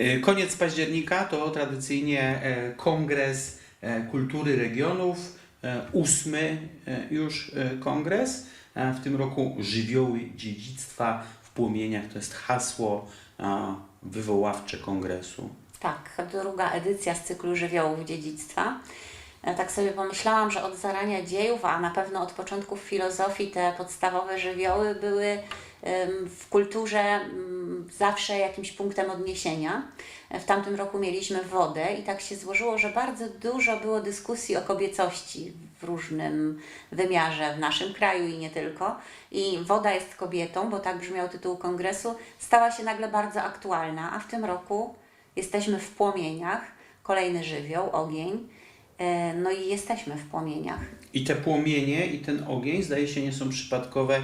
E, Koniec października to tradycyjnie e, Kongres e, Kultury Regionów, e, ósmy już kongres. W tym roku żywioły dziedzictwa w płomieniach to jest hasło wywoławcze kongresu. Tak, druga edycja z cyklu żywiołów dziedzictwa. Ja tak sobie pomyślałam, że od zarania dziejów, a na pewno od początków filozofii, te podstawowe żywioły były w kulturze mm, zawsze jakimś punktem odniesienia. W tamtym roku mieliśmy wodę i tak się złożyło, że bardzo dużo było dyskusji o kobiecości w różnym wymiarze w naszym kraju i nie tylko. I woda jest kobietą, bo tak brzmiał tytuł kongresu, stała się nagle bardzo aktualna, a w tym roku Jesteśmy w płomieniach, kolejny żywioł, ogień. E, No i jesteśmy w płomieniach. I te płomienie i ten ogień, zdaje się, nie są przypadkowe, e,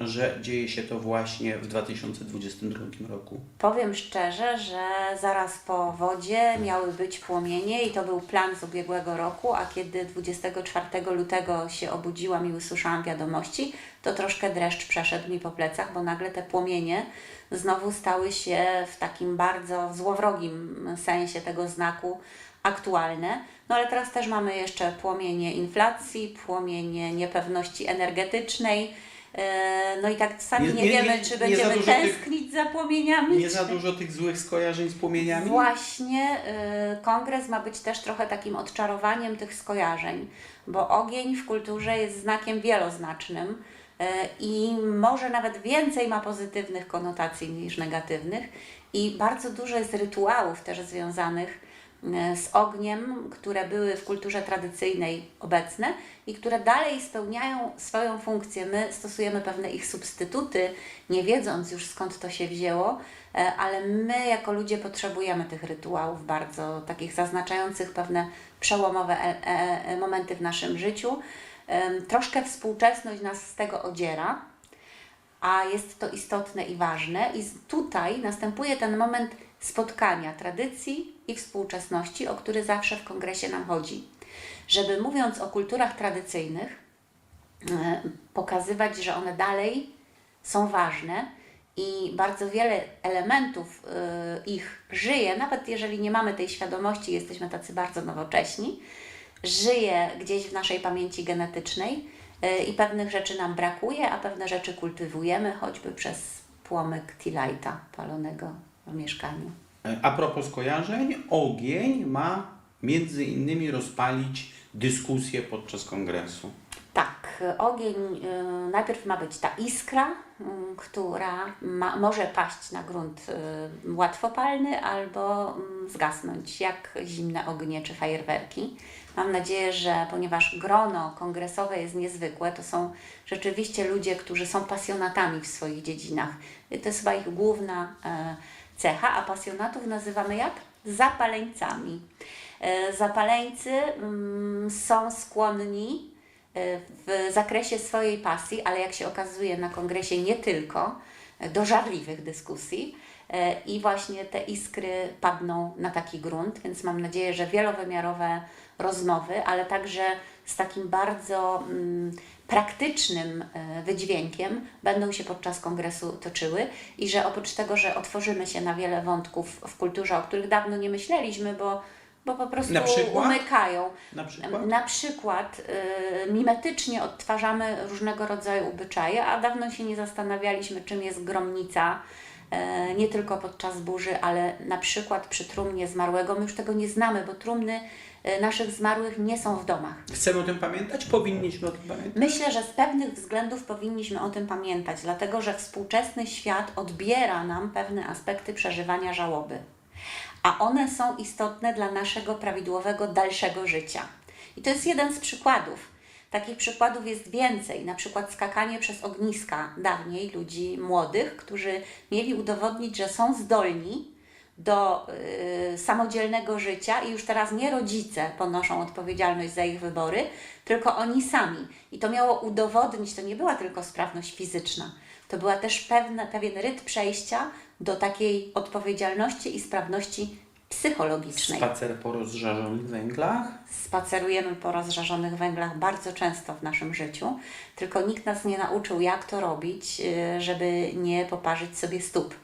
że dzieje się to właśnie w 2022 roku. Powiem szczerze, że zaraz po wodzie miały być płomienie i to był plan z ubiegłego roku, a kiedy 24 lutego się obudziłam i usłyszałam wiadomości, to troszkę dreszcz przeszedł mi po plecach, bo nagle te płomienie znowu stały się w takim bardzo złowrogim sensie tego znaku aktualne. No ale teraz też mamy jeszcze płomienie inflacji, płomienie niepewności energetycznej. E, No i tak sami Nie- nie, nie- wiemy, czy będziemy dużo tych- tęsknić za płomieniami. Nie czy... za dużo tych złych skojarzeń z płomieniami? Właśnie y, kongres ma być też trochę takim odczarowaniem tych skojarzeń, bo ogień w kulturze jest znakiem wieloznacznym y, i może nawet więcej ma pozytywnych konotacji niż negatywnych i bardzo dużo jest rytuałów też związanych z ogniem, które były w kulturze tradycyjnej obecne i które dalej spełniają swoją funkcję. My stosujemy pewne ich substytuty, nie wiedząc już skąd to się wzięło, e, ale my jako ludzie potrzebujemy tych rytuałów bardzo takich zaznaczających pewne przełomowe e, e, momenty w naszym życiu. Troszkę współczesność nas z tego odziera, a jest to istotne i ważne. I tutaj następuje ten moment spotkania tradycji i współczesności, o który zawsze w kongresie nam chodzi. Żeby mówiąc o kulturach tradycyjnych, e, pokazywać, że one dalej są ważne i bardzo wiele elementów e, ich żyje, nawet jeżeli nie mamy tej świadomości, jesteśmy tacy bardzo nowocześni, żyje gdzieś w naszej pamięci genetycznej e, i pewnych rzeczy nam brakuje, a pewne rzeczy kultywujemy, choćby przez płomyk Tilajta palonego w mieszkaniu. A propos skojarzeń, ogień ma między innymi rozpalić dyskusję podczas kongresu. Tak, ogień y, najpierw ma być ta iskra, y, która ma, może paść na grunt y, łatwopalny albo y, zgasnąć, jak zimne ognie czy fajerwerki. Mam nadzieję, że ponieważ grono kongresowe jest niezwykłe, to są rzeczywiście ludzie, którzy są pasjonatami w swoich dziedzinach. To jest chyba ich główna e, cecha, a pasjonatów nazywamy jak? Zapaleńcami. E, Zapaleńcy mm, są skłonni e, w zakresie swojej pasji, ale jak się okazuje na kongresie nie tylko, e, do żarliwych dyskusji. I właśnie te iskry padną na taki grunt, więc mam nadzieję, że wielowymiarowe rozmowy, ale także z takim bardzo mm, praktycznym e, wydźwiękiem będą się podczas kongresu toczyły i że oprócz tego, że otworzymy się na wiele wątków w kulturze, o których dawno nie myśleliśmy, bo, bo po prostu Na przykład? umykają. Na przykład? Na przykład y, mimetycznie odtwarzamy różnego rodzaju obyczaje, a dawno się nie zastanawialiśmy, czym jest gromnica, nie tylko podczas burzy, ale na przykład przy trumnie zmarłego. My już tego nie znamy, bo trumny y, naszych zmarłych nie są w domach. Chcemy o tym pamiętać? Powinniśmy o tym pamiętać? Myślę, że z pewnych względów powinniśmy o tym pamiętać, dlatego że współczesny świat odbiera nam pewne aspekty przeżywania żałoby, a one są istotne dla naszego prawidłowego dalszego życia. I to jest jeden z przykładów. Takich przykładów jest więcej, na przykład skakanie przez ogniska dawniej ludzi młodych, którzy mieli udowodnić, że są zdolni do y, samodzielnego życia i już teraz nie rodzice ponoszą odpowiedzialność za ich wybory, tylko oni sami. I to miało udowodnić, to nie była tylko sprawność fizyczna, to była też pewne, pewien rytm przejścia do takiej odpowiedzialności i sprawności psychologicznej. Spacer po rozżarzonych węglach? Spacerujemy po rozżarzonych węglach bardzo często w naszym życiu, tylko nikt nas nie nauczył, jak to robić, y, żeby nie poparzyć sobie stóp.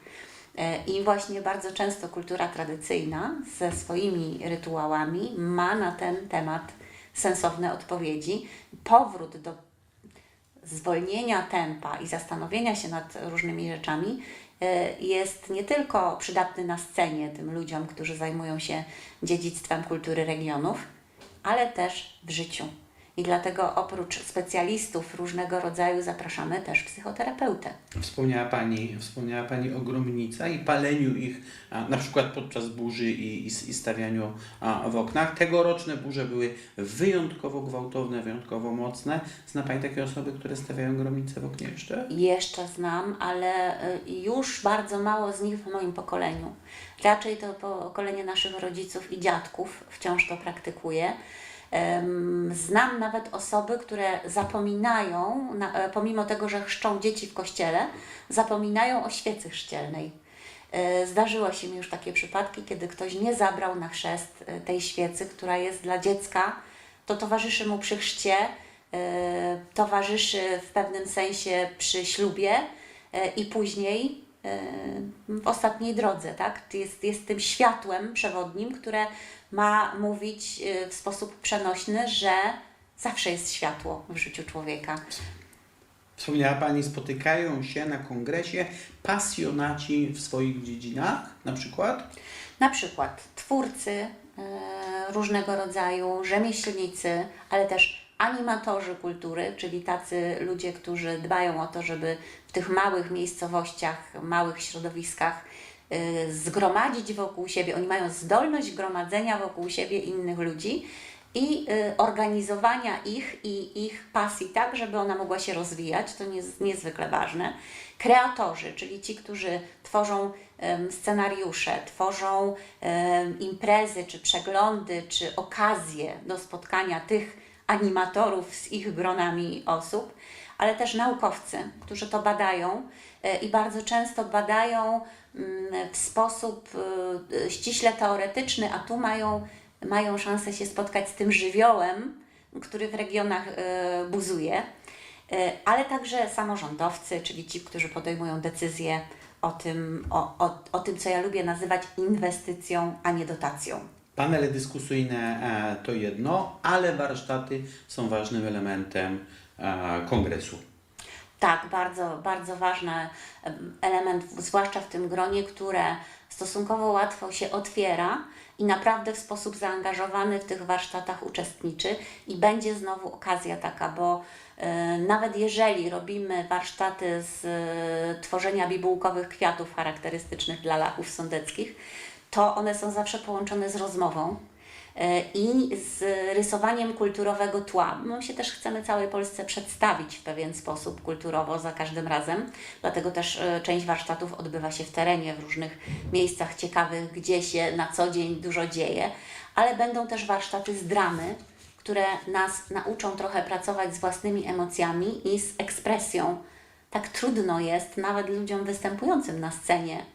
E, I właśnie bardzo często kultura tradycyjna ze swoimi rytuałami ma na ten temat sensowne odpowiedzi. Powrót do zwolnienia tempa i zastanowienia się nad różnymi rzeczami e, jest nie tylko przydatny na scenie tym ludziom, którzy zajmują się dziedzictwem kultury regionów, ale też w życiu. I dlatego oprócz specjalistów różnego rodzaju zapraszamy też psychoterapeutę. Wspomniała Pani, wspomniała Pani o gromnicach i paleniu ich na przykład podczas burzy i, i, i stawianiu w oknach. Tegoroczne burze były wyjątkowo gwałtowne, wyjątkowo mocne. Zna Pani takie osoby, które stawiają gromnice w oknie jeszcze? Jeszcze znam, ale y, już bardzo mało z nich w moim pokoleniu. Raczej to pokolenie naszych rodziców i dziadków wciąż to praktykuje. Znam nawet osoby, które zapominają, na- e, pomimo tego, że chrzczą dzieci w kościele, zapominają o świecy chrzcielnej. E, Zdarzyło się mi już takie przypadki, kiedy ktoś nie zabrał na chrzest e, tej świecy, która jest dla dziecka, to towarzyszy mu przy chrzcie, towarzyszy w pewnym sensie przy ślubie i później w ostatniej drodze, tak? Jest, jest tym światłem przewodnim, które ma mówić e, w sposób przenośny, że zawsze jest światło w życiu człowieka. Wspomniała Pani, spotykają się na kongresie pasjonaci w swoich dziedzinach na przykład? Na przykład twórcy e, różnego rodzaju, rzemieślnicy, ale też animatorzy kultury, czyli tacy ludzie, którzy dbają o to, żeby w tych małych miejscowościach, małych środowiskach zgromadzić wokół siebie. Oni mają zdolność gromadzenia wokół siebie innych ludzi i e, organizowania ich i ich pasji tak, żeby ona mogła się rozwijać. To jest niezwykle ważne. Kreatorzy, czyli ci, którzy tworzą scenariusze, tworzą imprezy, czy przeglądy, czy okazje do spotkania tych animatorów z ich gronami osób, ale też naukowcy, którzy to badają e, i bardzo często badają w sposób e, ściśle teoretyczny, a tu mają, mają szansę się spotkać z tym żywiołem, który w regionach e, buzuje, E, ale także samorządowcy, czyli ci, którzy podejmują decyzje o tym, o, o, o tym, co ja lubię nazywać inwestycją, a nie dotacją. Panele dyskusyjne e, to jedno, ale warsztaty są ważnym elementem e, kongresu. Tak, bardzo, bardzo ważny em, element, zwłaszcza w tym gronie, które stosunkowo łatwo się otwiera i naprawdę w sposób zaangażowany w tych warsztatach uczestniczy. I będzie znowu okazja taka, bo e, nawet jeżeli robimy warsztaty z e, tworzenia bibułkowych kwiatów charakterystycznych dla lachów sądeckich, to one są zawsze połączone z rozmową i z rysowaniem kulturowego tła. My się też chcemy całej Polsce przedstawić w pewien sposób kulturowo za każdym razem, dlatego też e, część warsztatów odbywa się w terenie, w różnych miejscach ciekawych, gdzie się na co dzień dużo dzieje, ale będą też warsztaty z dramy, które nas nauczą trochę pracować z własnymi emocjami i z ekspresją. Tak trudno jest nawet ludziom występującym na scenie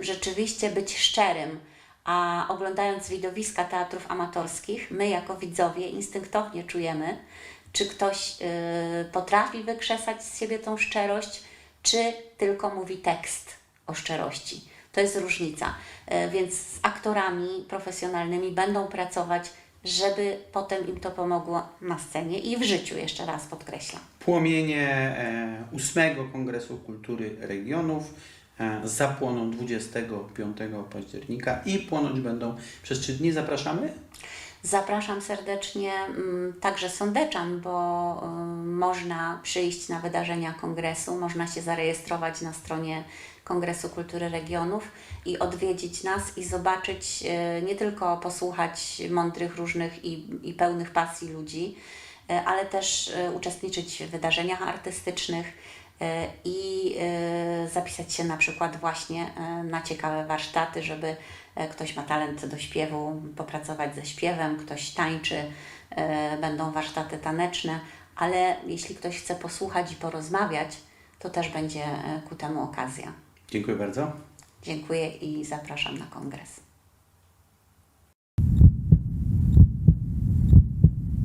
y, rzeczywiście być szczerym. A oglądając widowiska teatrów amatorskich, my jako widzowie instynktownie czujemy, czy ktoś y, potrafi wykrzesać z siebie tą szczerość, czy tylko mówi tekst o szczerości. To jest różnica. Y, więc z aktorami profesjonalnymi będą pracować, żeby potem im to pomogło na scenie i w życiu, jeszcze raz podkreślam. Płomienie e, ósmego Kongresu Kultury Regionów e, zapłoną 25 października i płonąć będą przez trzy dni. Zapraszamy? Zapraszam serdecznie mm, także sądeczan, bo y, można przyjść na wydarzenia kongresu, można się zarejestrować na stronie Kongresu Kultury Regionów i odwiedzić nas i zobaczyć, y, nie tylko posłuchać mądrych, różnych i, i pełnych pasji ludzi, y, ale też uczestniczyć w wydarzeniach artystycznych i y, zapisać się na przykład właśnie y, na ciekawe warsztaty, żeby e, ktoś ma talent do śpiewu, popracować ze śpiewem, ktoś tańczy, e, będą warsztaty taneczne, ale jeśli ktoś chce posłuchać i porozmawiać, to też będzie e, ku temu okazja. Dziękuję bardzo. Dziękuję i zapraszam na kongres.